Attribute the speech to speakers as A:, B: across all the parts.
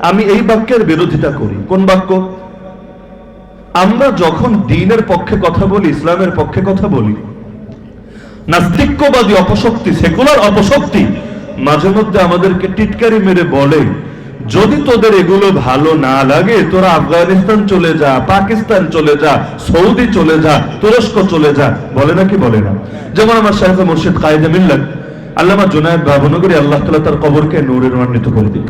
A: আমি এই বাক্যের বিরোধিতা করি। কোন বাক্য? আমরা যখন দিনের পক্ষে কথা বলি, ইসলামের পক্ষে কথা বলি, নাস্তিক্যবাদী অপশক্তি, সেকুলার অপশক্তি, মাঝে মধ্যে আমাদেরকে টিটকারি মেরে বলে, যদি তোদের এগুলো ভালো না লাগে, তোরা আফগানিস্তান চলে যা, পাকিস্তান চলে যা, সৌদি চলে যা, তুরস্ক চলে যা। বলে না কি বলে না? যেমন আমার শাহেদ মুর্শিদ কায়দে মিল্লাত, আল্লামা জুনায়দ বাবনগরী আল্লাহ তালা তার কবরকে নূরের মান্বিত করে দিল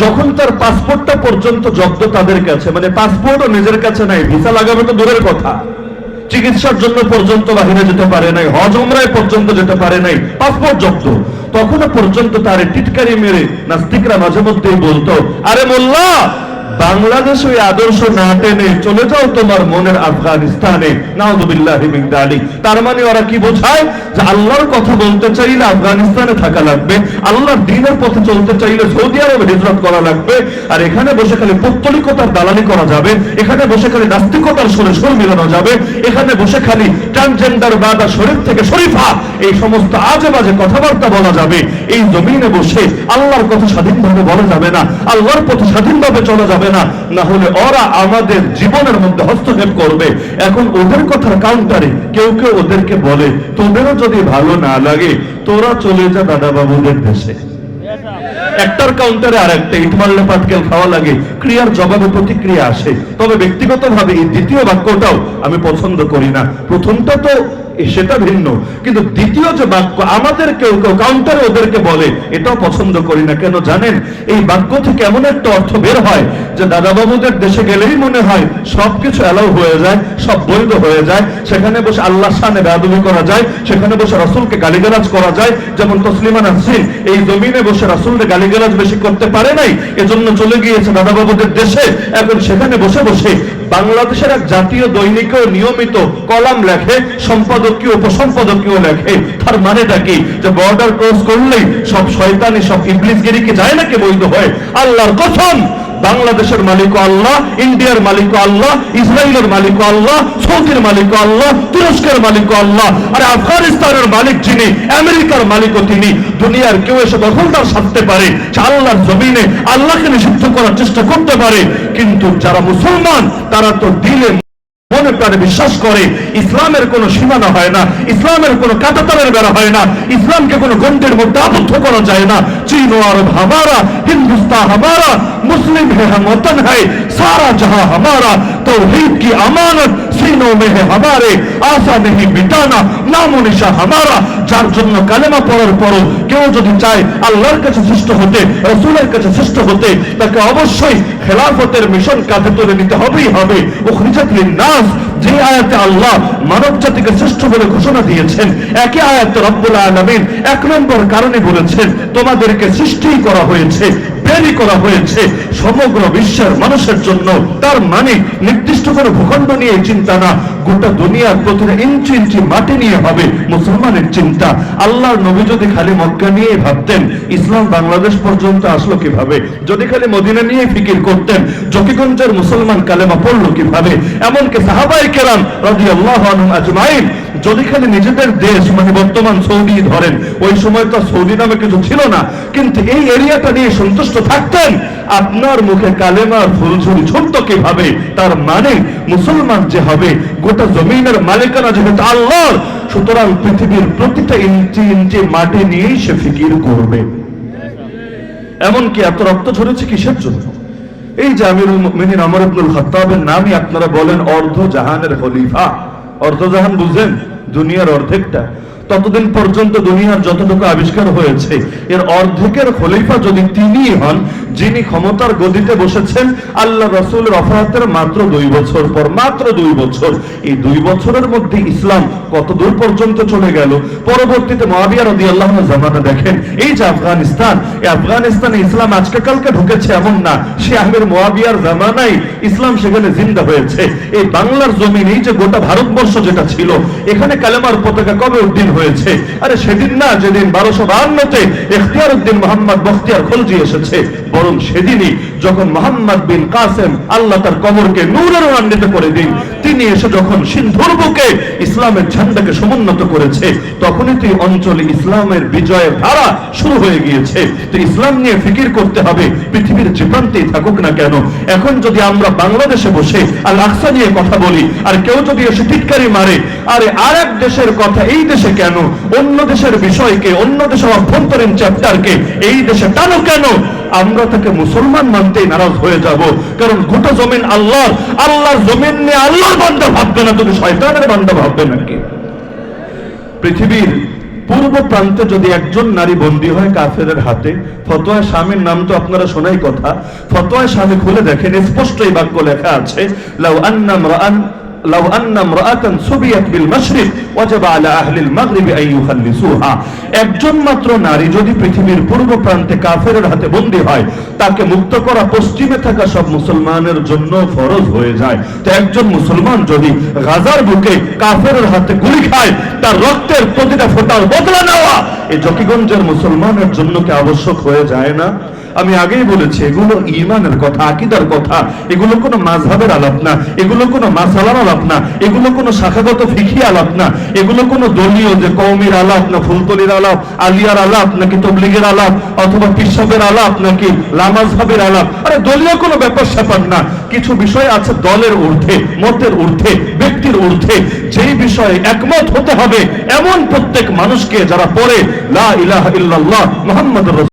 A: যখন তার পাসপোর্টটা পর্যন্ত জব্দ তাদের কাছে মানে পাসপোর্টও নিজের কাছে নাই ভিসা লাগাবে তো দূরের কথা। চিকিৎসার জন্য পর্যন্ত বাহিরে যেতে পারে নাই, হজ উমরায় পর্যন্ত যেতে পারে নাই পাসপোর্ট জব্দ। তখনও পর্যন্ত তার টিটকারি মেরে নাস্তিকরা মাঝে মধ্যেই বলতো, আরে মোল্লা বাংলাদেশ ওই আদর্শ না টেনে চলে যাও তোমার মনের আফগানিস্তানে। তার মানে ওরা কি বোঝায়? যে আল্লাহর কথা বলতে চাইলে আফগানিস্তানে থাকা লাগবে, আল্লাহর দ্বীনের পথে চলতে চাইলে সৌদি আরবে হিজরত করা লাগবে, আর এখানে বসে খালি পৌত্তলিকতার দালালি করা যাবে, এখানে বসে খালি নাস্তিকতার সুরে সুর মিলানো যাবে, এখানে বসে খালি ট্রান্সজেন্ডার বাদা শরীর থেকে শরীফা, এই সমস্ত আজে বাজে কথাবার্তা বলা যাবে। এই জমিনে বসে আল্লাহর কথা স্বাধীনভাবে বলা যাবে না, আল্লাহর পথে স্বাধীনভাবে চলা যাবে না না হলে ওরা আমাদের জীবনের মধ্যে হস্তক্ষেপ করবে। এখন ওদের কথার কাউন্টারে কেউ কেউ ওদেরকে বলে, তোদেরও যদি ভালো না লাগে, তোরা চলে যা দাদা বাবুদের দেশে। একটার কাউন্টারে আর একটা ইট মারলে পাটকেল খাওয়া লাগে, ক্রিয়ার জবাবে প্রতিক্রিয়া আসে। তবে ব্যক্তিগতভাবে এই দ্বিতীয় বাক্যটাও আমি পছন্দ করি না। প্রথমটা তো সেটা ভিন্ন। কিন্তু দ্বিতীয় যে বাক্য আমাদের কেউ কেউ কাউন্টারে ওদেরকে বলে, এটাও পছন্দ করি না। কেন জানেন? এই বাক্য থেকে এমন একটা অর্থ বের হয় যে দাদাবাবুদের দেশে গেলেই মনে হয় সবকিছু অ্যালাউ হয়ে যায়, সব বৈধ হয়ে যায়। সেখানে বসে আল্লাহ সানে বেয়াদবি করা যায়, সেখানে বসে রাসূলকে গালিগালাজ করা যায়। যেমন তসলিমা নাসরিন, এই জমিনে বসে রাসূলকে গালিগালাজ বেশি করতে পারে নাই, এজন্য চলে গিয়েছে দাদাবাবুদের দেশে। এখন সেখানে বসে বসে বাংলাদেশের এক জাতীয় দৈনিকেও নিয়মিত কলাম লেখে সম্পাদকীয়, উপসম্পাদকীয় লেখে। তার মানেটা কি? যে বর্ডার ক্রস করলেই সব শয়তানি, সব ইবলিসগিরি কি যায় নাকি বৈধ হয়? আল্লাহর কথম বাংলাদেশের আল্লাহ, ইন্ডিয়ার মালিক আল্লাহ ইসরায়েলের মালিক আল্লাহ, সৌদির মালিক আল্লাহ, তুরস্কের মালিক আল্লাহ, আর আফগানিস্তানের মালিক যিনি, আমেরিকার মালিকও তিনি, দুনিয়ার কেউ এসে দখলদার সাধতে পারে আল্লাহর জমিনে আল্লাহকে নিষিদ্ধ করার চেষ্টা করতে পারে, কিন্তু যারা মুসলমান, তারা তো দিলে প্রাণে বিশ্বাস করে, ইসলামের কোনো সীমানা হয় না, ইসলামের কোনো কাটাতারের বেড়া হয় না, ইসলামকে কোনো গন্ডের মধ্যে আবদ্ধ করা যায় না। চীন আর হামারা, হিন্দুস্তান হামারা, মুসলিম হ্যাঁ মতন হ্যাঁ সারা জাহা হামারা তো की আমানত सीनों में है हमारे आशा नहीं मिटाना नामो निशा हमारा যার জন্য কালেমা পড়ার পরও কেউ যদি চায় আল্লাহর কাছে সৃষ্ট হতে রসুলের কাছে সৃষ্ট হতে তাকে অবশ্যই খেলাফতের মিশন কাঁধে তুলে নিতে হবেই হবে ও খ্রিজাতলিন নাস যে আয়াতে আল্লাহ মানব জাতিকে শ্রেষ্ঠ বলে ঘোষণা দিয়েছেন একই আয়াতে রব্বুল আলামিন এক নম্বর কারণে বলেছেন তোমাদেরকে সৃষ্টি করা হয়েছে বেরি করা হয়েছে সমগ্র বিশ্বের মানুষের জন্য। তার মানে নির্দিষ্ট কোনো ভূখণ্ড নিয়ে চিন্তা না, গোটা দুনিয়ার প্রতিটা ইঞ্চি ইঞ্চি মাটি নিয়ে হবে মুসলমানের চিন্তা। আল্লাহর নবী যদি খালি মক্কা নিয়ে ভাবতেন, ইসলাম বাংলাদেশ পর্যন্ত আসলো কীভাবে? যদি খালি মদিনা নিয়ে ফিকির করতেন, জকিগঞ্জের মুসলমান কালেমা পড়ল কীভাবে? এমনকি সাহাবাই কেরাম রাজি আল্লাহ আজমাইন যদি খালি নিজেদের দেশ মানে বর্তমান সৌদি ধরেন, ওই সময় তো সৌদি নামে কিছু ছিল না, কিন্তু এই এরিয়াটা নিয়ে সন্তুষ্ট থাকতেন, আপনার মুখে কালেমার ফুলঝুরি ছুটত কীভাবে? তার মানে মুসলমান যে হবে, গোটা জমিনের মালিকানা যেহেতু আল্লাহর, সুতরাং পৃথিবীর প্রতিটা ইঞ্চি ইঞ্চি মাটি নিয়েই সে ফিকির করবে। এমনকি এত রক্ত ঝরেছে কিসের জন্য? এই যে আমিরুল মুমিনিন আমর ইবনুল খাত্তাবের নামই আপনারা বলেন অর্ধ জাহানের খলিফা। অর্ধ জাহান বুঝেন? দুনিয়ার অর্ধেকটা। ততদিন পর্যন্ত দুনিয়ার যতটুকু আবিষ্কার হয়েছে এর অর্ধেকের খলিফা যদি তিনি হন যিনি ক্ষমতার গদিতে বসেছেন, আল্লাহ রসুলের অফরাতের মাত্র দুই বছর পর, মাত্র দুই বছর। এই দুই বছরের মধ্যে ইসলাম কত দূর পর্যন্ত চলে গেল? পরবর্তীতে মহাবিয়া রদি আল্লাহ জামানা দেখেন, এই যে আফগানিস্তান, এই আফগানিস্তানে ইসলাম আজকে কালকে ঢুকেছে এমন না। সে আহমের মহাবিয়ার জামানাই ইসলাম সেখানে জিন্দা হয়েছে। এই বাংলার জমিন, এই যে গোটা ভারতবর্ষ যেটা ছিল, এখানে কালেমার পতাকা কবে উদ্দিন হয়েছে? আরে সেদিন না, যেদিন বারোশো বাহান্নতে এখতিয়ার উদ্দিন মোহাম্মদ বখতিয়ার খলজি এসেছে। বরং সেদিনই যখন মোহাম্মদ বিন কাসেম আল্লাহ তার কবরকে নূরের রান্বিত করে দিন, তিনি এসে যখন সিন্ধুর বুকে ইসলামের ঝান্ডাকে সমুন্নত করেছে, তখনই তুই অঞ্চলে ইসলামের বিজয়ের ধারা শুরু হয়ে গিয়েছে। তো ইসলাম নিয়ে ফিকির করতে হবে, পৃথিবীর যে প্রান্তেই থাকুক না কেন। এখন যদি আমরা বাংলাদেশে বসে আল আকসা নিয়ে কথা বলি, আর কেউ যদি এসে টিটকারি মারে, আরে আর এক দেশের কথা এই দেশে কেন? অন্য দেশের বিষয়কে, অন্য দেশের অভ্যন্তরীণ চ্যাপ্টারকে এই দেশে টানো কেন? আমরা তাকে মুসলমান মানতেই নারাজ হয়ে যাব। কারণ গোটা জমিন আল্লাহর। আল্লাহর জমিন নিয়ে আল্লাহর বান্দা ভাববে না, তুমি শয়তানের বান্দা ভাববে নাকি? পৃথিবীর পূর্ব প্রান্তে যদি একজন নারী বন্দী হয় কাফেরের হাতে, ফতোয়া স্বামীর নাম তো আপনারা শোনাই কথা। ফতোয়া স্বামী খুলে দেখেন, স্পষ্ট এই বাক্য লেখা আছে, লাউ আন্না রাআন লাউ আন্না ইমরাআতান সুবিয়াত বিল মাশরিক, ওয়াজাবা আলা আহলি আল মাগরিব একজন মাত্র নারী যদি পৃথিবীর পূর্ব প্রান্তে কাফেরের হাতে বন্দী হয়, তাকে মুক্ত করা পশ্চিমে থাকা সব মুসলমানের জন্য ফরজ হয়ে যায়। তো একজন মুসলমান যদি গাজার বুকে কাফেরের হাতে গুলি খায়, তার রক্তের প্রতিটা ফোঁটার বদলা নেওয়া এই জকিগঞ্জের মুসলমানের জন্য কি আবশ্যক হয়ে যায় না? আমি আগেই বলেছি, এগুলো ইমানের কথা, আকিদার কথা, এগুলো কোনো মাঝহাবের আলাপ না, এগুলো কোনো মাসালার আলাপ না, এগুলো কোনো শাখাগত ফিখি আলাপ না, এগুলো কোনো দলীয় যে কৌমির আলাপ না, ফুলতলির আলাপ, আলিয়ার আলাপ নাকি তবলিগের আলাপ, অথবা পিসাবের আলাপ নাকি লামাজহাবের আলাপ, আরে দলীয় কোনো ব্যাপার স্যাপার না, কিছু বিষয় আছে দলের ঊর্ধ্বে, মতের ঊর্ধ্বে, ব্যক্তির ঊর্ধ্বে, যেই বিষয়ে একমত হতে হবে, এমন প্রত্যেক মানুষকে যারা পড়ে, লা ইলাহা ইল্লাল্লাহ, মুহাম্মাদুর